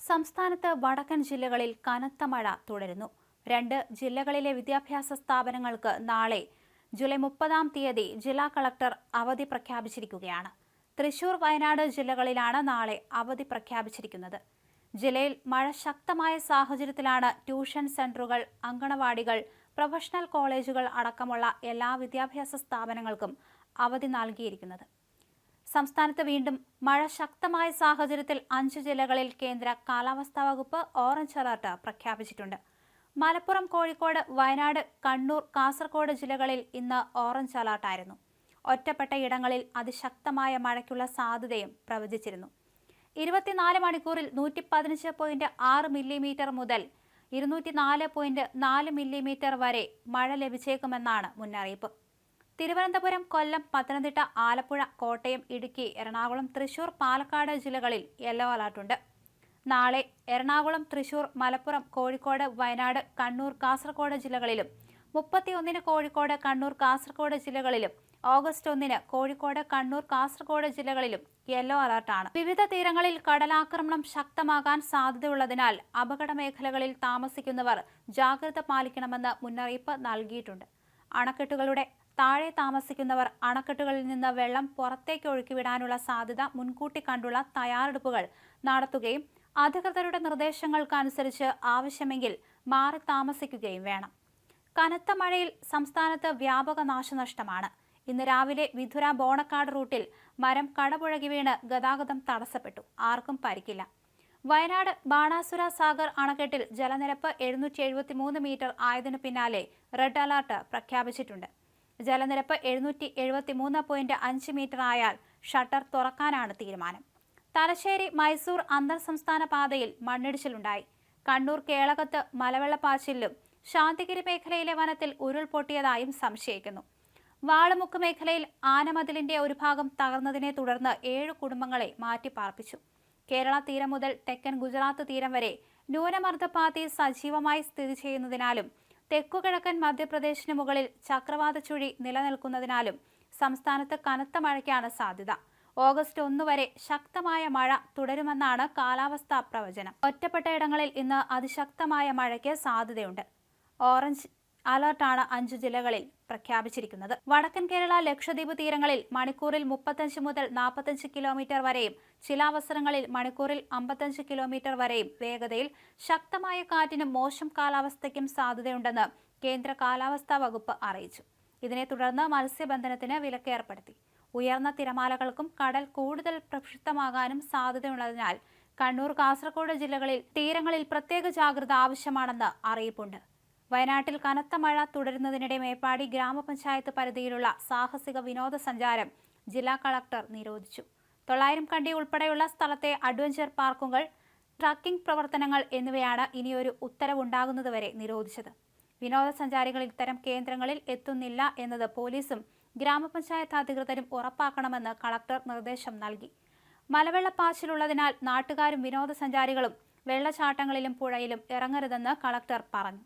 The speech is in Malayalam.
സംസ്ഥാനത്ത് വടക്കൻ ജില്ലകളിൽ കനത്ത മഴ തുടരുന്നു. രണ്ട് ജില്ലകളിലെ വിദ്യാഭ്യാസ സ്ഥാപനങ്ങൾക്ക് നാളെ ജൂലൈ മുപ്പതാം തീയതി ജില്ലാ കളക്ടർ അവധി പ്രഖ്യാപിച്ചിരിക്കുകയാണ്. തൃശൂർ വയനാട് ജില്ലകളിലാണ് നാളെ അവധി പ്രഖ്യാപിച്ചിരിക്കുന്നത്. ജില്ലയിൽ മഴ ശക്തമായ സാഹചര്യത്തിലാണ് ട്യൂഷൻ സെന്ററുകൾ അങ്കണവാടികൾ പ്രൊഫഷണൽ കോളേജുകൾ അടക്കമുള്ള എല്ലാ വിദ്യാഭ്യാസ സ്ഥാപനങ്ങൾക്കും അവധി നൽകിയിരിക്കുന്നത്. സംസ്ഥാനത്ത് വീണ്ടും മഴ ശക്തമായ സാഹചര്യത്തിൽ അഞ്ച് ജില്ലകളിൽ കേന്ദ്ര കാലാവസ്ഥാ വകുപ്പ് ഓറഞ്ച് അലർട്ട് പ്രഖ്യാപിച്ചിട്ടുണ്ട്. മലപ്പുറം കോഴിക്കോട് വയനാട് കണ്ണൂർ കാസർഗോഡ് ജില്ലകളിൽ ഇന്ന് ഓറഞ്ച് അലർട്ടായിരുന്നു ഒറ്റപ്പെട്ട ഇടങ്ങളിൽ അതിശക്തമായ മഴയ്ക്കുള്ള സാധ്യതയും പ്രവചിച്ചിരുന്നു. ഇരുപത്തിനാല് മണിക്കൂറിൽ നൂറ്റി പതിനഞ്ച് പോയിന്റ് ആറ് മില്ലിമീറ്റർ മുതൽ ഇരുന്നൂറ്റി നാല് പോയിന്റ് നാല് മില്ലിമീറ്റർ വരെ മഴ ലഭിച്ചേക്കുമെന്നാണ് മുന്നറിയിപ്പ്. തിരുവനന്തപുരം കൊല്ലം പത്തനംതിട്ട ആലപ്പുഴ കോട്ടയം ഇടുക്കി എറണാകുളം തൃശൂർ പാലക്കാട് ജില്ലകളിൽ യെല്ലോ അലർട്ടുണ്ട് നാളെ എറണാകുളം തൃശൂർ മലപ്പുറം കോഴിക്കോട് വയനാട് കണ്ണൂർ കാസർഗോഡ് ജില്ലകളിലും മുപ്പത്തിയൊന്നിന് കോഴിക്കോട് കണ്ണൂർ കാസർഗോഡ് ജില്ലകളിലും ഓഗസ്റ്റ് ഒന്നിന് കോഴിക്കോട് കണ്ണൂർ കാസർഗോഡ് ജില്ലകളിലും യെല്ലോ അലർട്ടാണ് വിവിധ തീരങ്ങളിൽ കടലാക്രമണം ശക്തമാകാൻ സാധ്യതയുള്ളതിനാൽ അപകട മേഖലകളിൽ താമസിക്കുന്നവർ ജാഗ്രത പാലിക്കണമെന്ന് മുന്നറിയിപ്പ് നൽകിയിട്ടുണ്ട്. അണക്കെട്ടുകളുടെ താഴെ താമസിക്കുന്നവർ അണക്കെട്ടുകളിൽ നിന്ന് വെള്ളം പുറത്തേക്ക് ഒഴുക്കിവിടാനുള്ള സാധ്യത മുൻകൂട്ടി കണ്ടുള്ള തയ്യാറെടുപ്പുകൾ നടത്തുകയും അധികൃതരുടെ നിർദ്ദേശങ്ങൾക്കനുസരിച്ച് ആവശ്യമെങ്കിൽ മാറി താമസിക്കുകയും വേണം. കനത്ത മഴയിൽ സംസ്ഥാനത്ത് വ്യാപക നാശനഷ്ടമാണ്. ഇന്ന് രാവിലെ വിധുര ബോണക്കാട് റൂട്ടിൽ മരം കടപുഴകി വീണ് ഗതാഗതം തടസ്സപ്പെട്ടു. ആർക്കും പരിക്കില്ല. വയനാട് ബാണാസുര സാഗർ അണക്കെട്ടിൽ ജലനിരപ്പ് എഴുന്നൂറ്റി മീറ്റർ ആയതിനു പിന്നാലെ റെഡ് അലർട്ട് പ്രഖ്യാപിച്ചിട്ടുണ്ട്. ജലനിരപ്പ് എഴുന്നൂറ്റി എഴുപത്തി മൂന്ന് പോയിന്റ് അഞ്ച് മീറ്റർ ആയാൽ ഷട്ടർ തുറക്കാനാണ് തീരുമാനം. തലശ്ശേരി മൈസൂർ അന്തർ സംസ്ഥാന പാതയിൽ മണ്ണിടിച്ചിലുണ്ടായി. കണ്ണൂർ കേളകത്ത് മലവെള്ളപ്പാച്ചിലും ശാന്തിഗിരി മേഖലയിലെ വനത്തിൽ ഉരുൾപൊട്ടിയതായും സംശയിക്കുന്നു. വാളമുക്ക് മേഖലയിൽ ആനമതിലിന്റെ ഒരു ഭാഗം തകർന്നതിനെ തുടർന്ന് ഏഴ് കുടുംബങ്ങളെ മാറ്റിപ്പാർപ്പിച്ചു. കേരള തീരം മുതൽ തെക്കൻ ഗുജറാത്ത് തീരം വരെ ന്യൂനമർദ്ദപാതി സജീവമായി സ്ഥിതി ചെയ്യുന്നതിനാലും തെക്കുകിഴക്കൻ മധ്യപ്രദേശിന് മുകളിൽ ചക്രവാത ചുഴി നിലനിൽക്കുന്നതിനാലും സംസ്ഥാനത്ത് കനത്ത മഴയ്ക്കാണ് സാധ്യത. ഓഗസ്റ്റ് ഒന്ന് വരെ ശക്തമായ മഴ തുടരുമെന്നാണ് കാലാവസ്ഥാ പ്രവചനം. ഒറ്റപ്പെട്ട ഇടങ്ങളിൽ ഇന്ന് അതിശക്തമായ മഴയ്ക്ക് സാധ്യതയുണ്ട്. ഓറഞ്ച് അലർട്ടാണ് അഞ്ചു ജില്ലകളിൽ പ്രഖ്യാപിച്ചിരിക്കുന്നത്. വടക്കൻ കേരള ലക്ഷദ്വീപ് തീരങ്ങളിൽ മണിക്കൂറിൽ മുപ്പത്തഞ്ച് മുതൽ നാൽപ്പത്തഞ്ച് കിലോമീറ്റർ വരെയും ചില അവസരങ്ങളിൽ മണിക്കൂറിൽ അമ്പത്തഞ്ച് കിലോമീറ്റർ വരെയും വേഗതയിൽ ശക്തമായ കാറ്റിനും മോശം കാലാവസ്ഥയ്ക്കും സാധ്യതയുണ്ടെന്ന് കേന്ദ്ര കാലാവസ്ഥാ വകുപ്പ് അറിയിച്ചു. ഇതിനെ തുടർന്ന് മത്സ്യബന്ധനത്തിന് വിലക്ക് ഏർപ്പെടുത്തി. ഉയർന്ന തിരമാലകൾക്കും കടൽ കൂടുതൽ പ്രക്ഷുബ്ധമാകാനും സാധ്യതയുള്ളതിനാൽ കണ്ണൂർ കാസർഗോഡ് ജില്ലകളിൽ തീരങ്ങളിൽ പ്രത്യേക ജാഗ്രത ആവശ്യമാണെന്ന് അറിയിപ്പുണ്ട്. വയനാട്ടിൽ കനത്ത മഴ തുടരുന്നതിനിടെ മേപ്പാടി ഗ്രാമപഞ്ചായത്ത് പരിധിയിലുള്ള സാഹസിക വിനോദസഞ്ചാരം ജില്ലാ കളക്ടർ നിരോധിച്ചു. തൊള്ളായിരം കണ്ടി ഉൾപ്പെടെയുള്ള സ്ഥലത്തെ അഡ്വഞ്ചർ പാർക്കുകൾ ട്രക്കിംഗ് പ്രവർത്തനങ്ങൾ എന്നിവയാണ് ഇനിയൊരു ഉത്തരവുണ്ടാകുന്നതുവരെ നിരോധിച്ചത്. വിനോദസഞ്ചാരികൾ ഇത്തരം കേന്ദ്രങ്ങളിൽ എത്തുന്നില്ല എന്നത് പോലീസും ഗ്രാമപഞ്ചായത്ത് അധികൃതരും ഉറപ്പാക്കണമെന്ന് കളക്ടർ നിർദ്ദേശം നൽകി. മലവെള്ളപ്പാച്ചിലുള്ളതിനാൽ നാട്ടുകാരും വിനോദസഞ്ചാരികളും വെള്ളച്ചാട്ടങ്ങളിലും പുഴയിലും ഇറങ്ങരുതെന്ന് കളക്ടർ പറഞ്ഞു.